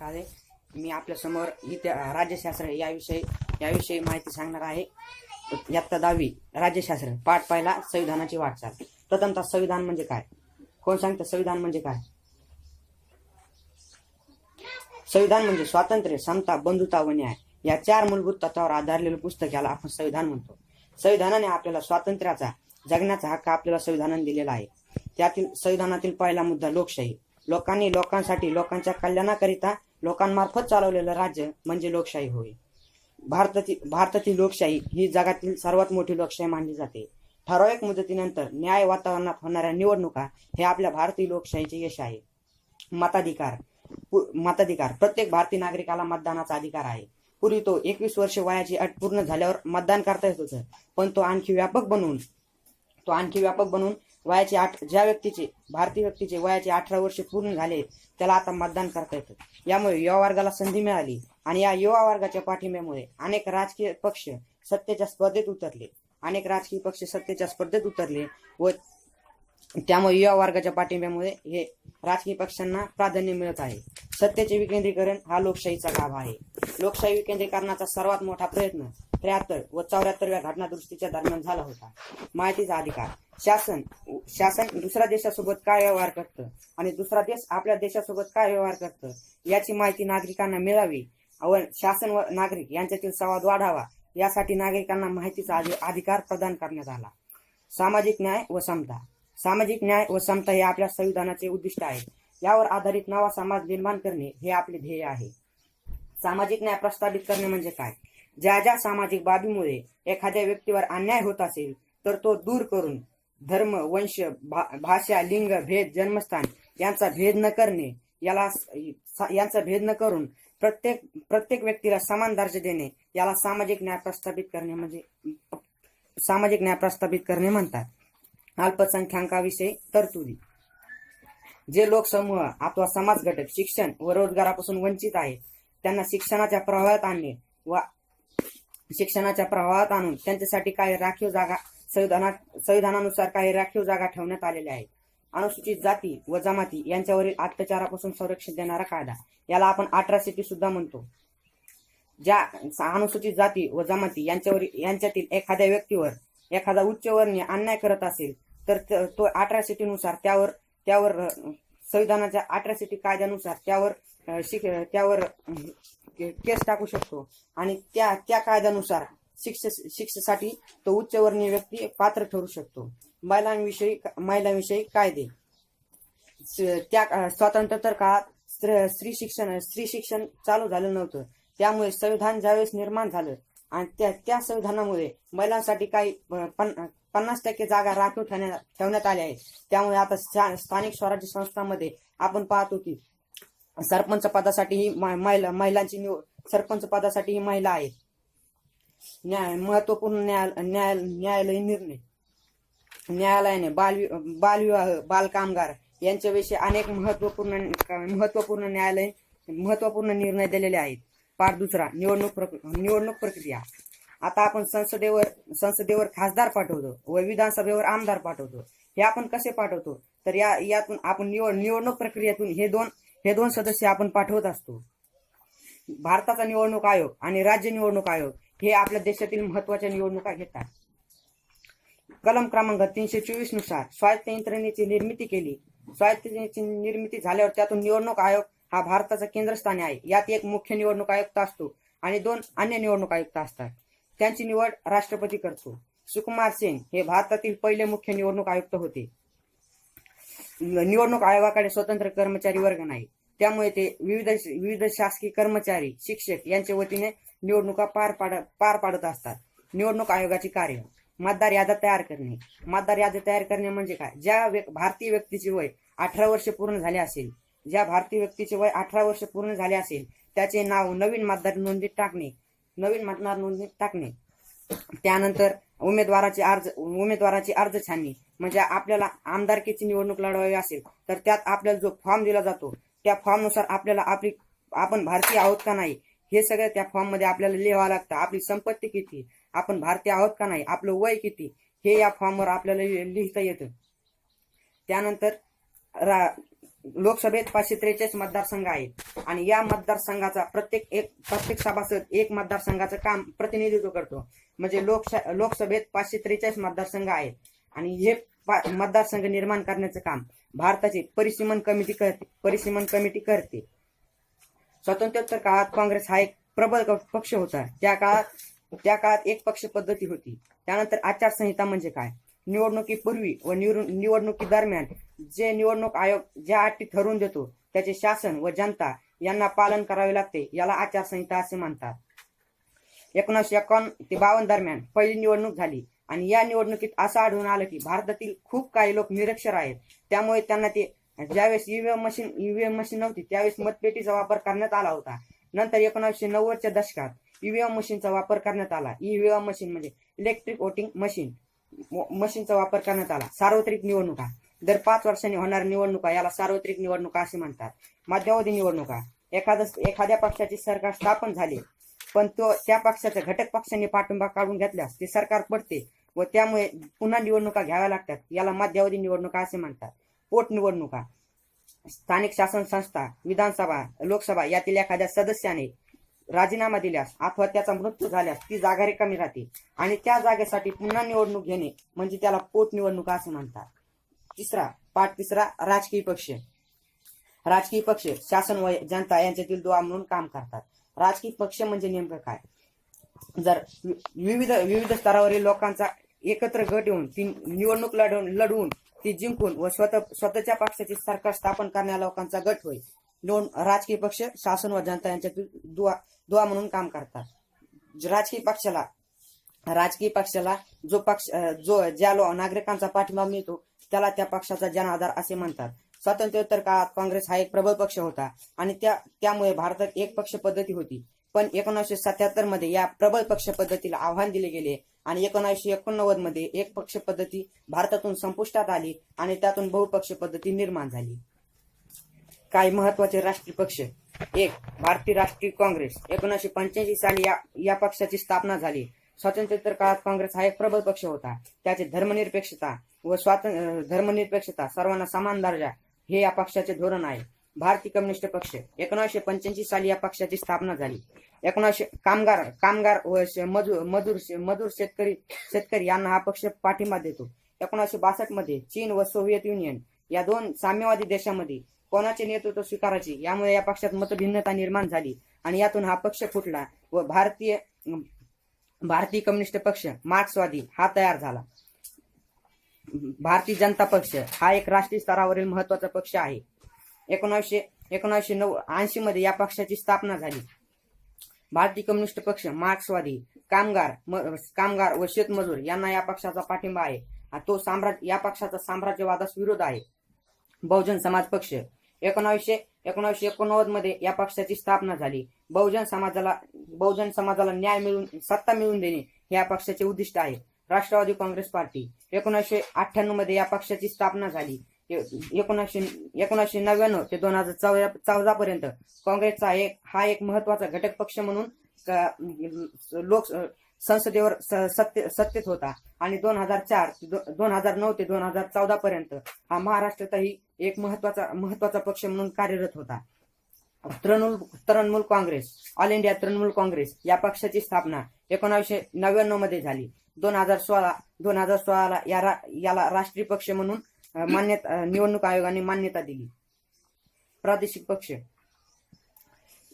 काळे. मी आपल्यासमोर इथे राज्यशास्त्र याविषयी याविषयी माहिती सांगणार आहे. इयत्ता दहावी राज्यशास्त्र पाठ पहिला संविधानाची वाटचाल. प्रथमतः संविधान म्हणजे काय? कोण सांगतं संविधान म्हणजे काय? संविधान म्हणजे स्वातंत्र्य समता बंधुता व न्याय. या चार मूलभूत तत्वावर आधारलेलं पुस्तक याला आपण संविधान म्हणतो. संविधानाने आपल्याला स्वातंत्र्याचा जगण्याचा हक्क आपल्याला संविधानाने दिलेला आहे. त्यातील संविधानातील पहिला मुद्दा लोकशाही. लोकांनी लोकांसाठी लोकांच्या कल्याणाकरिता लोकांमार्फत चालवलेलं राज्य म्हणजे लोकशाही होय. भारतातील भारतातील लोकशाही ही जगातील सर्वात मोठी लोकशाही मानली जाते. ठराविक मुदतीनंतर न्याय वातावरणात होणाऱ्या निवडणुका हे आपल्या भारतीय लोकशाहीचे यश आहे. मताधिकार मताधिकार. प्रत्येक भारतीय नागरिकाला मतदानाचा अधिकार आहे. पूर्वी तो एकवीस वर्ष वयाची अट पूर्ण झाल्यावर मतदान करता येत होतं. पण तो आणखी व्यापक बनवून तो आणखी व्यापक बनवून वयाची आठ ज्या व्यक्तीचे भारतीय व्यक्तीचे वयाचे अठरा वर्ष पूर्ण झाले त्याला आता मतदान करता येतं. यामुळे युवा वर्गाला संधी मिळाली आणि या युवा वर्गाच्या पाठिंब्यामुळे अनेक राजकीय पक्ष सत्तेच्या स्पर्धेत उतरले. अनेक राजकीय पक्ष सत्तेच्या स्पर्धेत उतरले व त्यामुळे युवा वर्गाच्या पाठिंब्यामुळे हे राजकीय पक्षांना प्राधान्य मिळत आहे. सत्तेचे विकेंद्रीकरण हा लोकशाहीचा लाभ आहे. लोकशाही विकेंद्रीकरणाचा सर्वात मोठा प्रयत्न त्र्याहत्तर व चौऱ्याहत्तरव्या घटनादुरुस्तीच्या दरम्यान झाला होता. माहितीचा अधिकार. शासन शासन दुसऱ्या देशासोबत काय व्यवहार करतं आणि दुसरा देश आपल्या देशासोबत काय व्यवहार करतं याची माहिती नागरिकांना मिळावी. व शासन व नागरिक यांच्यातील संवाद वाढावा यासाठी नागरिकांना माहितीचा अधिकार प्रदान करण्यात आला. सामाजिक न्याय व समता. सामाजिक न्याय व समता हे आपल्या संविधानाचे उद्दिष्ट आहे यावर आधारित नवा समाज निर्माण करणे हे आपले ध्येय आहे. सामाजिक न्याय प्रस्थापित करणे म्हणजे काय? ज्या ज्या सामाजिक बाबीमुळे एखाद्या व्यक्तीवर अन्याय होत असेल तर तो दूर करून धर्म वंश भा- भाषा लिंग भेद जन्मस्थान यांचा भेद न करणे याला यांचा भेद न करून प्रत्येक प्रत्येक व्यक्तीला समान दर्जा देणे याला सामाजिक न्याय प्रस्थापित करणे म्हणजे सामाजिक न्याय प्रस्थापित करणे म्हणतात. अल्पसंख्याकाविषयी तरतुदी. जे लोकसमूह अथवा समाज घटक शिक्षण व रोजगारापासून वंचित आहेत त्यांना शिक्षणाच्या प्रवाहात आणणे व शिक्षणाच्या प्रवाहात आणून त्यांच्यासाठी काही राखीव जागा संविधानात संविधानानुसार काही राखीव जागा ठेवण्यात आलेल्या आहेत. अनुसूचित जाती व जमाती यांच्यावरील अत्याचारापासून संरक्षण देणारा कायदा याला आपण अठरा सिटी सुद्धा म्हणतो. ज्या अनुसूचित जाती व जमाती यांच्यावरील यांच्यातील एखाद्या व्यक्तीवर एखादा उच्चवर्णीय अन्याय करत असेल तर त- तो अठरा सिटीनुसार त्यावर त्यावर संविधानाच्या अठरा सिटी कायद्यानुसार त्यावर शिक त्यावर केस टाकू शकतो. आणि त्या त्या कायद्यानुसार शिक्ष शिक्षेसाठी तो उच्चवर्णीय व्यक्ती पात्र ठरू शकतो. महिलांविषयी महिलांविषयी कायदे. त्या अ, स्वातंत्र्योत्तर काळात स्त्री शिक्षण स्त्री शिक्षण चालू झालं नव्हतं. त्यामुळे संविधान ज्यावेळेस निर्माण झालं आणि त्या त्या संविधानामुळे महिलांसाठी काही पन्नास टक्के जागा राखीव ठेवण्यात ठेवण्यात आल्या आहेत. त्यामुळे आता स्थानिक स्वराज्य संस्थांमध्ये आपण पाहतो की सरपंच पदासाठी ही महिला महिलांची निवड सरपंच पदासाठी ही महिला आहेत. न्याय महत्त्वपूर्ण न्याय न्याय न्यायालयीन निर्णय. न्यायालयाने बाल बालविवाह बालकामगार यांच्याविषयी अनेक महत्त्वपूर्ण महत्त्वपूर्ण न्यायालय महत्त्वपूर्ण निर्णय दिलेले आहेत. पार दुसरा निवडणूक प्रक- निवडणूक प्रक्रिया. आता आपण संसदेवर संसदेवर खासदार पाठवतो व विधानसभेवर आमदार पाठवतो. हे आपण कसे पाठवतो? तर या यातून आपण निवड निवडणूक प्रक्रियेतून हे दोन हे दोन सदस्य आपण पाठवत असतो. भारताचा निवडणूक आयोग आणि राज्य निवडणूक आयोग हे आपल्या देशातील महत्त्वाच्या निवडणुका घेतात. कलम क्रमांक तीनशे चोवीसनुसार स्वायत्त यंत्रणेची निर्मिती केली. स्वायत्त निर्मिती झाल्यावर त्यातून निवडणूक आयोग हा भारताचा केंद्रस्थानी आहे. यात एक मुख्य निवडणूक आयुक्त असतो आणि दोन अन्य निवडणूक आयुक्त असतात. त्यांची निवड राष्ट्रपती करतो. सुकुमार सेन हे भारतातील पहिले मुख्य निवडणूक आयुक्त होते. निवडणूक आयोगाकडे स्वतंत्र कर्मचारी वर्ग नाही. त्यामुळे ते विविध विविध शासकीय कर्मचारी शिक्षक यांच्या वतीने निवडणुका पार पाड पार पाडत असतात. निवडणूक आयोगाची कार्य मतदार याद्या तयार करणे. मतदार यादी तयार करणे म्हणजे काय? ज्या भारतीय व्यक्तीचे वय अठरा वर्ष पूर्ण झाले असेल ज्या भारतीय व्यक्तीचे वय अठरा वर्ष पूर्ण झाले असेल त्याचे नाव नवीन मतदार नोंदणीत टाकणे. नवीन मतदार नोंदणीत टाकणे. त्यानंतर उमेदवाराची अर्ज उमेदवाराची अर्ज छाननी. म्हणजे आपल्याला आमदारकीची निवडणूक लढवावी असेल तर त्यात आपल्याला जो फॉर्म दिला जातो त्या फॉर्मनुसार आपल्याला आपली आपण भारतीय आहोत का नाही हे सगळं त्या फॉर्ममध्ये आपल्याला लिहावं लागतं. आपली संपत्ती किती आपण भारतीय आहोत का नाही आपलं वय किती हे या फॉर्मवर आपल्याला लिहिता येतं. त्यानंतर रा लोकसभेत पाचशे त्रेचाळीस मतदारसंघ आहेत. आणि या मतदारसंघाचा प्रत्येक एक प्रत्येक सभासद एक मतदारसंघाचं काम प्रतिनिधित्व करतो. म्हणजे लोकशा लोकसभेत पाचशे त्रेचाळीस मतदारसंघ आहेत. आणि हे मतदारसंघ निर्माण करण्याचं काम भारताची परिसीमन कमिटी करते परिसीमन कमिटी करते. स्वातंत्र्योत्तर काळात काँग्रेस हा एक प्रबळ पक्ष होता. त्या काळात त्या काळात एक पक्ष पद्धती होती. त्यानंतर आचारसंहिता म्हणजे काय? निवडणुकीपूर्वी व निवडणुकी दरम्यान जे निवडणूक आयोग ज्या अटी ठरवून देतो त्याचे शासन व जनता यांना पालन करावे लागते याला आचारसंहिता असे म्हणतात. एकोणीसशे एकावन्न ते बावन्न दरम्यान पहिली निवडणूक झाली आणि या निवडणुकीत असं आढळून आलं की भारतातील खूप काही लोक निरक्षर आहेत. त्यामुळे त्यांना ते ज्यावेळेस ईव्हीएम मशीन ईव्हीएम मशीन नव्हती त्यावेळेस मतपेटीचा वापर करण्यात आला होता. नंतर एकोणीसशे नव्वदच्या दशकात ईव्हीएम मशीनचा वापर करण्यात आला. ईव्हीएम मशीन म्हणजे इलेक्ट्रिक वोटिंग मशीन मशीनचा वापर करण्यात आला. सार्वत्रिक निवडणुका. दर पाच वर्षांनी होणार निवडणुका याला सार्वत्रिक निवडणुका असे म्हणतात. मध्यावधी निवडणुका एखादं एखाद्या पक्षाचे सरकार स्थापन झाले पण तो त्या पक्षाचा घटक पक्षांनी पाठिंबा काढून घेतल्यास ते सरकार पडते व त्यामुळे पुन्हा निवडणुका घ्याव्या लागतात. याला मध्यावधी निवडणुका असे म्हणतात. पोटनिवडणुका स्थानिक शासन संस्था विधानसभा लोकसभा यातील एखाद्या सदस्याने राजीनामा दिल्यास अथवा त्याचा मृत्यू झाल्यास ती जागा रिकामी राहते आणि त्या जागेसाठी पुन्हा निवडणूक घेणे म्हणजे त्याला पोटनिवडणुका असे म्हणतात. तिसरा पाठ तिसरा राजकीय पक्ष. राजकीय पक्ष शासन व जनता यांच्यातील दुवा म्हणून काम करतात. राजकीय पक्ष म्हणजे नेमकं काय? जर विविध विविध स्तरावरील लोकांचा एकत्र गट येऊन ती निवडणूक लढवून लढवून ती जिंकून व स्वतः स्वतःच्या पक्षाची सरकार स्थापन करणाऱ्या लोकांचा गट होय दोन राजकीय पक्ष शासन व जनता यांच्यातील दुवा दुवा म्हणून काम करतात. राजकीय पक्षाला राजकीय पक्षाला जो पक्ष जो ज्या लो नागरिकांचा पाठिंबा मिळतो त्याला त्या पक्षाचा जनाधार असे म्हणतात. स्वातंत्र्योत्तर काळात काँग्रेस हा एक प्रबळ पक्ष होता आणि त्या त्यामुळे भारतात एक पक्ष पद्धती होती. पण एकोणीसशे सत्याहत्तरमध्ये या प्रबळ पक्ष पद्धतीला आव्हान दिले गेले आणि एकोणीसशे एकोणनव्वदमध्ये एक पक्ष पद्धती भारतातून संपुष्टात आली आणि त्यातून बहुपक्ष पद्धती निर्माण झाली. काही महत्त्वाचे राष्ट्रीय पक्ष. एक भारतीय राष्ट्रीय काँग्रेस. एकोणीसशे पंच्याऐंशी साली या या पक्षाची स्थापना झाली. स्वातंत्र्योत्तर काळात काँग्रेस हा एक प्रबळ पक्ष होता. त्याचे धर्मनिरपेक्षता व स्वातंत्र्य धर्मनिरपेक्षता सर्वांना समान दर्जा हे या पक्षाचे धोरण आहे. भारतीय कम्युनिस्ट पक्ष एकोणीसशे पंच्याऐंशी साली या पक्षाची स्थापना झाली. एकोणीसशे कामगार कामगार व मजूर मजूर मजूर शेतकरी शेतकरी यांना हा पक्ष पाठिंबा देतो. एकोणीसशे बासष्टमध्ये चीन व सोव्हिएत युनियन या दोन साम्यवादी देशांमध्ये कोणाचे नेतृत्व स्वीकारायचे यामुळे या पक्षात मतभिन्नता निर्माण झाली आणि यातून हा पक्ष फुटला व भारतीय भारतीय कम्युनिस्ट पक्ष मार्क्सवादी हा तयार झाला. भारतीय जनता पक्ष हा एक राष्ट्रीय स्तरावरील महत्त्वाचा पक्ष आहे. एकोणीसशे एकोणीसशे नऊ ऐंशी मध्ये या पक्षाची स्थापना झाली. भारतीय कम्युनिस्ट पक्ष मार्क्सवादी कामगार म- कामगार व शेतमजूर यांना या पक्षाचा पाठिंबा आहे. तो साम्राज्य या पक्षाचा साम्राज्यवादास विरोध आहे. बहुजन समाज पक्ष एकोणावीसशे एकोणविशे एकोणनव्वदमध्ये या पक्षाची स्थापना झाली. बहुजन समाजाला बहुजन समाजाला न्याय मिळवून सत्ता मिळवून देणे हे या पक्षाचे उद्दिष्ट आहे. राष्ट्रवादी काँग्रेस पार्टी एकोणीसशे अठ्ठ्याण्णवमध्ये या पक्षाची स्थापना झाली. एकोणीसशे एकोणीसशे नव्याण्णव ते दोन हजार चौदा चौदा पर्यंत काँग्रेसचा एक हा एक महत्त्वाचा घटक पक्ष म्हणून क- लोक संसदेवर स- सत्ते सत्तेत होता. आणि दोन हजार चार दोन हजार नऊ ते दोन हजार चौदा पर्यंत हा महाराष्ट्रातही एक महत्त्वाचा महत्त्वाचा पक्ष म्हणून कार्यरत होता. Trinamool Trinamool Congress all India Trinamool Congress या पक्षाची स्थापना एकोणावीसशे नव्याण्णवमध्ये झाली. दोन हजार सोळा दोन हजार सोळाला या रा- याला राष्ट्रीय पक्ष म्हणून मान्यता निवडणूक आयोगाने मान्यता दिली. प्रादेशिक पक्ष.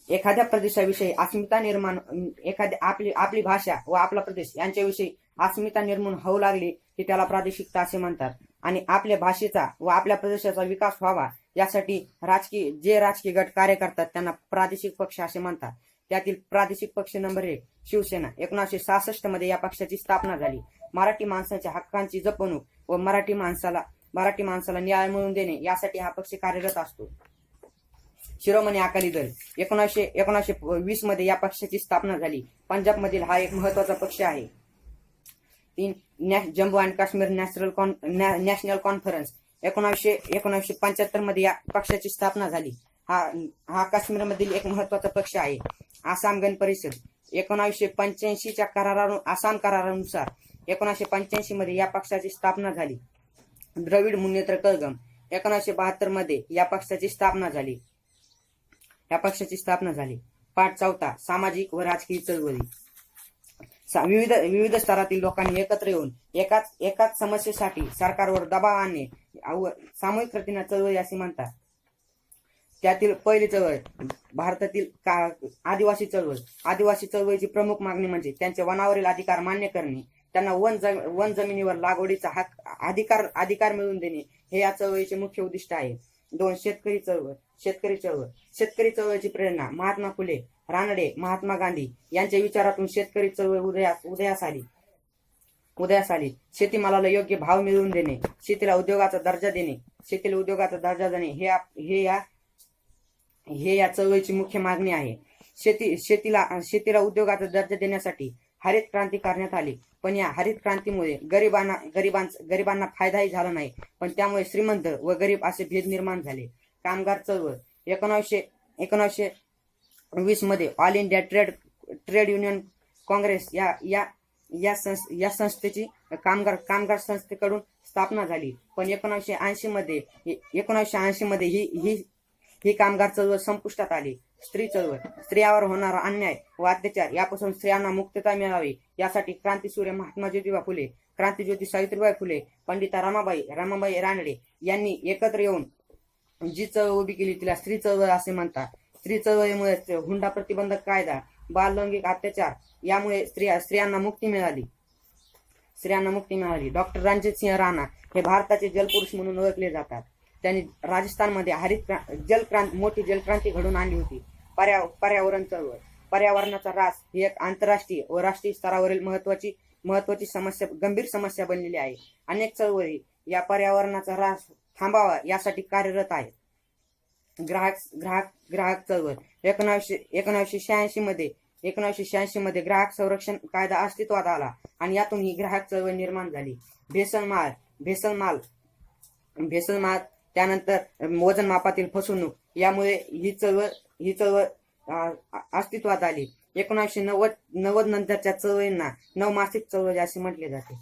एखाद्या प्रदेशाविषयी अस्मिता निर्माण एखाद्या आपली आपली भाषा व आपला प्रदेश यांच्याविषयी अस्मिता निर्माण होऊ लागली की त्याला प्रादेशिकता असे म्हणतात. आणि आपल्या भाषेचा व आपल्या प्रदेशाचा विकास व्हावा यासाठी राजकीय जे राजकीय गट कार्य करतात त्यांना प्रादेशिक पक्ष असे म्हणतात. त्यातील प्रादेशिक पक्ष नंबर एक शिवसेना. एकोणीसशे सहासष्टमध्ये या पक्षाची स्थापना झाली. मराठी माणसाच्या हक्कांची जपणूक व मराठी माणसाला मराठी माणसाला न्याय मिळवून देणे यासाठी हा पक्ष कार्यरत असतो. शिरोमणी अकाली दल एकोणीसशे एकोणीसशे वीसमध्ये या पक्षाची स्थापना झाली. पंजाब मधील हा एक महत्त्वाचा पक्ष आहे. तीन Jammu and Kashmir national con national conference एकोणीसशे एकोणीसशे पंच्याहत्तरमध्ये या पक्षाची स्थापना झाली. हा हा काश्मीरमधील एक महत्त्वाचा पक्ष आहे. आसाम गण परिषद एकोणीसशे पंच्याऐंशीच्या करारानु आसाम करारानुसार एकोणीसशे पंच्याऐंशी मध्ये या पक्षाची स्थापना झाली. द्रविड मुन्नेत्र कळगम. एकोणीसशे बहात्तरमध्ये या पक्षाची स्थापना झाली. या पक्षाची स्थापना झाली. पाठ चौथा सामाजिक व राजकीय चळवळी. विविध विविध स्तरातील लोकांनी एकत्र येऊन एकाच एकाच समस्येसाठी सरकारवर दबाव आणणे सामूहिक प्रतिना चळवळी असे म्हणतात. त्यातील पहिली चळवळ भारतातील का आदिवासी चळवळ. आदिवासी चळवळीची प्रमुख मागणी म्हणजे त्यांचे वनावरील अधिकार मान्य करणे. त्यांना वन जम वन जमिनीवर लागवडीचा हक अधिकार अधिकार मिळवून देणे हे या चळवळीचे मुख्य उद्दिष्ट आहे. दोन शेतकरी चळवळ शेतकरी चळवळ. शेतकरी चळवळीची प्रेरणा महात्मा फुले रानडे महात्मा गांधी यांच्या विचारातून शेतकरी चळवळ उदयास उदयास आली उदयास आली शेतीमालाला योग्य भाव मिळवून देणे शेतीला उद्योगाचा दर्जा देणे शेतीला उद्योगाचा दर्जा देणे हे आप- हे या हे या चळवळीची मुख्य मागणी आहे. शेती शेतीला शेतीला उद्योगाचा दर्जा देण्यासाठी हरित क्रांती करण्यात आली. पण या हरित क्रांतीमुळे गरिबांना गरिबांच गरिबांना फायदाही झाला नाही. पण त्यामुळे श्रीमंत व गरीब असे भेद निर्माण झाले. कामगार चळवळ. एकोणीसशे एकोणीसशे वीसमध्ये all India trade trade union Congress या या या संस या संस्थेची कामगार कामगार संस्थेकडून स्थापना झाली. पण एकोणीसशे ऐंशी मध्ये एकोणीसशे ऐंशी मध्ये ही ही ही कामगार चळवळ संपुष्टात आली. स्त्री चळवळ स्त्रियावर होणारा अन्याय व अत्याचार यापासून स्त्रियांना मुक्तता मिळावी यासाठी क्रांतीसूर्य महात्मा ज्योतिबा फुले क्रांतीज्योती सावित्रीबाई फुले पंडिता रमाबाई रमाबाई रानडे यांनी एकत्र येऊन जी चळवळ उभी केली तिला स्त्री चळवळ असे म्हणतात. स्त्री चळवळीमुळे हुंडा प्रतिबंधक कायदा बाल लैंगिक अत्याचार यामुळे स्त्रिया स्त्रियांना मुक्ती मिळाली. स्त्रियांना मुक्ती मिळाली. डॉक्टर रणजित सिंह राणा हे भारताचे जलपुरुष म्हणून ओळखले जातात. त्यांनी राजस्थानमध्ये हरित क्रां- जलक्रांती मोठी जलक्रांती घडवून आणली होती. पर्या पर्यावरण चळवळ. पर्यावरणाचा ऱ्हास ही एक आंतरराष्ट्रीय व राष्ट्रीय स्तरावरील महत्वाची महत्वाची समस्या गंभीर समस्या बनलेली आहे. अनेक चळवळी या पर्यावरणाचा ऱ्हास थांबावा यासाठी कार्यरत आहेत. ग्राहक ग्राहक ग्राहक चळवळ. एकोणीसशे एकोणावीसशे शहाऐंशी मध्ये एकोणीसशे शहाऐंशी मध्ये ग्राहक संरक्षण कायदा अस्तित्वात आला आणि यातून ही ग्राहक चळवळ निर्माण झाली. भेसळमाल भेसळमाल भेसळमाल त्यानंतर वजन मापातील फसवणूक. यामुळे ही चळवळ ही चळवळ अस्तित्वात आली. एकोणीसशे नव्वद नव्वद नंतरच्या चळवळींना नवमासिक चळवळी असे म्हटले जाते.